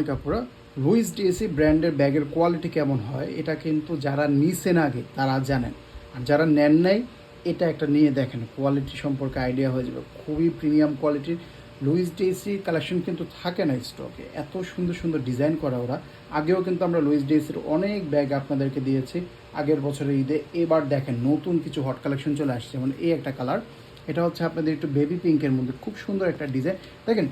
অনেক আপুরা Luis DAC ব্র্যান্ডের ব্যাগের কোয়ালিটি কেমন হয়, এটা কিন্তু যারা নিছেন আগে তারা জানেন। আর যারা নেন নাই, এটা একটা নিয়ে দেখেন, কোয়ালিটি সম্পর্কে আইডিয়া হয়ে যাবে। খুবই প্রিমিয়াম কোয়ালিটির লুইস ডিএসি কালেকশন কিন্তু থাকে না স্টকে। এত সুন্দর সুন্দর ডিজাইন করা ওরা। আগেও কিন্তু আমরা লুইস ডিএসির অনেক ব্যাগ আপনাদেরকে দিয়েছি। আগের বছরের ঈদে এবার দেখেন নতুন কিছু হট কালেকশন চলে আসছে, যেমন এই একটা কালার। এটা হচ্ছে আপনাদের একটু বেবি পিঙ্কের মধ্যে। খুব সুন্দর একটা ডিজাইন। দেখেন,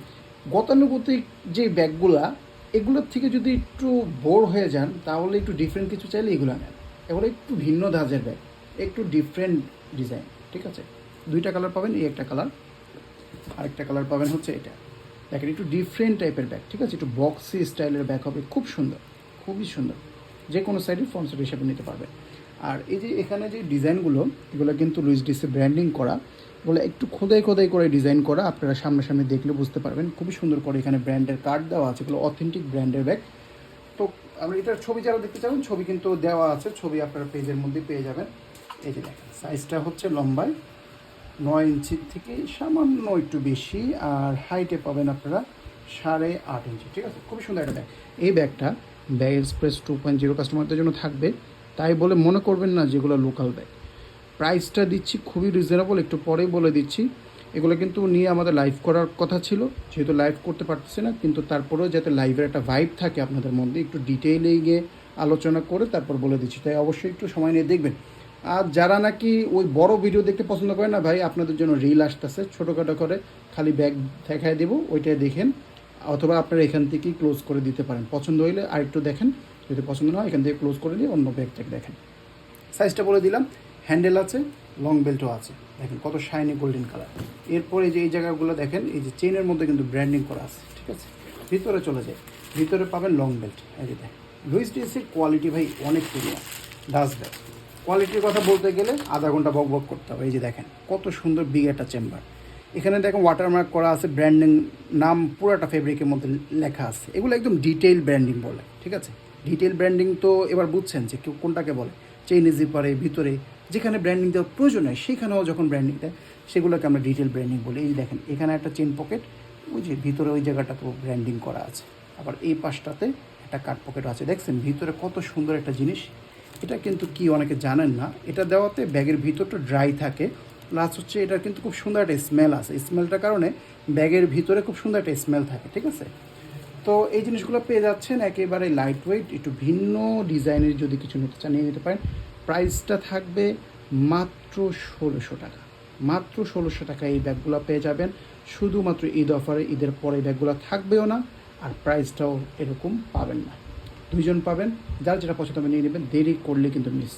গতানুগতিক যে ব্যাগগুলা এগুলোর থেকে যদি একটু বোর হয়ে যান, তাহলে একটু ডিফারেন্ট কিছু চাইলে এগুলো নেন। এগুলো একটু ভিন্ন ধাঁচের ব্যাগ একটু ডিফারেন্ট ডিজাইন ঠিক আছে? দুইটা কালার পাবেন, এই একটা কালার আরেকটা কালার পাবেন হচ্ছে এটা। দেখেন, একটু ডিফারেন্ট টাইপের ব্যাগ ঠিক আছে? একটু বক্সি স্টাইলের ব্যাগ হবে, খুব সুন্দর, খুবই সুন্দর। যে কোনো সাইডে সেট হিসাবে নিতে পারবেন। আর এই যে এখানে যে ডিজাইনগুলো এগুলো কিন্তু লুইস ডিসে ব্র্যান্ডিং করা এগুলো একটু খোদাই খোদাই করে ডিজাইন করা, আপনারা সামনাসামনি দেখলে বুঝতে পারবেন। খুবই সুন্দর করে এখানে ব্র্যান্ডের কার্ড দেওয়া আছে, এগুলো অথেন্টিক ব্র্যান্ডের ব্যাগ তো আমরা এটার ছবি যারা দেখতে চাবেন ছবি কিন্তু দেওয়া আছে, ছবি আপনারা পেজের মধ্যে পেয়ে যাবেন। এই যে দেখেন সাইজটা হচ্ছে লম্বায়, নয় ইঞ্চির থেকে সামান্য একটু বেশি, আর হাইটে পাবেন আপনারা সাড়ে আট ইঞ্চি, ঠিক আছে? খুবই সুন্দর একটা ব্যাগ এই ব্যাগটা bag express two point zero কাস্টমারদের জন্য থাকবে। তাই বলে মনে করবেন না যেগুলো লোকাল ব্যাগ প্রাইসটা দিচ্ছি খুবই রিজনেবল একটু পরেই বলে দিচ্ছি। এগুলো কিন্তু নিয়ে আমাদের লাইভ করার কথা ছিল, যেহেতু লাইভ করতে পারতেছি না, কিন্তু তারপরেও যাতে লাইভের একটা ভাইব থাকে আপনাদের মধ্যে, একটু ডিটেইলে গিয়ে আলোচনা করে তারপর বলে দিচ্ছি। তাই অবশ্যই একটু সময় নিয়ে দেখবেন। আর যারা নাকি ওই বড় ভিডিও দেখতে পছন্দ করে না ভাই, আপনাদের জন্য রিল আসতেছে, ছোটোখাটো করে, খালি ব্যাগ দেখায় দেবো, ওইটাই দেখেন। অথবা আপনারা এখান থেকেই ক্লোজ করে দিতে পারেন। পছন্দ হইলে আরেকটু দেখেন, যদি পছন্দ না হয়, এখান থেকে ক্লোজ করে দিয়ে অন্য ব্যাগটাকে দেখেন। সাইজটা বলে দিলাম। হ্যান্ডেল আছে, লং বেল্টও আছে। দেখেন কত শাইনি গোল্ডেন কালার এরপরে যে এই জায়গাগুলো দেখেন, এই যে চেনের মধ্যে কিন্তু ব্র্যান্ডিং করা আছে, ঠিক আছে? ভিতরে চলে যায় ভিতরে পাবেন লং বেল্ট এই যে দেখেন লুইস ডিএসির কোয়ালিটি ভাই অনেক প্রিমিয়াম ডাস ব্যাগ কোয়ালিটির কথা বলতে গেলে আধা ঘণ্টা বক বক করতে হবে। এই যে দেখেন, কত সুন্দর বিগ একটা চেম্বার এখানে দেখেন ওয়াটারমার্ক করা আছে ব্র্যান্ডিং নাম পুরাটা ফেব্রিকের মধ্যে লেখা আছে। এগুলো একদম ডিটেইল ব্র্যান্ডিং বলে, ঠিক আছে? ডিটেইল ব্র্যান্ডিং তো এবার বুঝছেন যে কেউ কোনটাকে বলে। চেইনে জিপারে ভিতরে যেখানে ব্র্যান্ডিং দেওয়ার প্রয়োজন হয়, সেখানেও যখন ব্র্যান্ডিং দেয়, সেগুলোকে আমরা ডিটেল ব্র্যান্ডিং বলি। এই দেখেন, এখানে একটা চেন পকেট ওই যে ভিতরে ওই জায়গাটাতেও ব্র্যান্ডিং করা আছে। আবার এই পাশটাতে একটা কাট পকেট আছে। দেখছেন, ভিতরে কত সুন্দর একটা জিনিস। এটা কিন্তু কি অনেকে জানেন না। এটা দেওয়াতে ব্যাগের ভিতরটা ড্রাই থাকে। প্লাস হচ্ছে এটা কিন্তু খুব সুন্দর একটা স্মেল আছে। স্মেলটার কারণে ব্যাগের ভিতরে খুব সুন্দর একটা স্মেল থাকে, ঠিক আছে? তো এই জিনিসগুলো পেয়ে যাচ্ছেন একেবারে লাইট ওয়েট একটু ভিন্ন ডিজাইনের যদি কিছু নিতে চান, নিয়ে নিতে পারেন। প্রাইসটা থাকবে মাত্র ষোলোশো টাকা। মাত্র ষোলোশো টাকা এই ব্যাগগুলো পেয়ে যাবেন। শুধুমাত্র ঈদ অফারে, ঈদের পরে ব্যাগগুলো থাকবেও না, আর প্রাইসটাও এরকম পাবেন না। দুইজন পাবেন, যার যেটা পছন্দ নিয়ে নেবেন। দেরি করলে কিন্তু মিস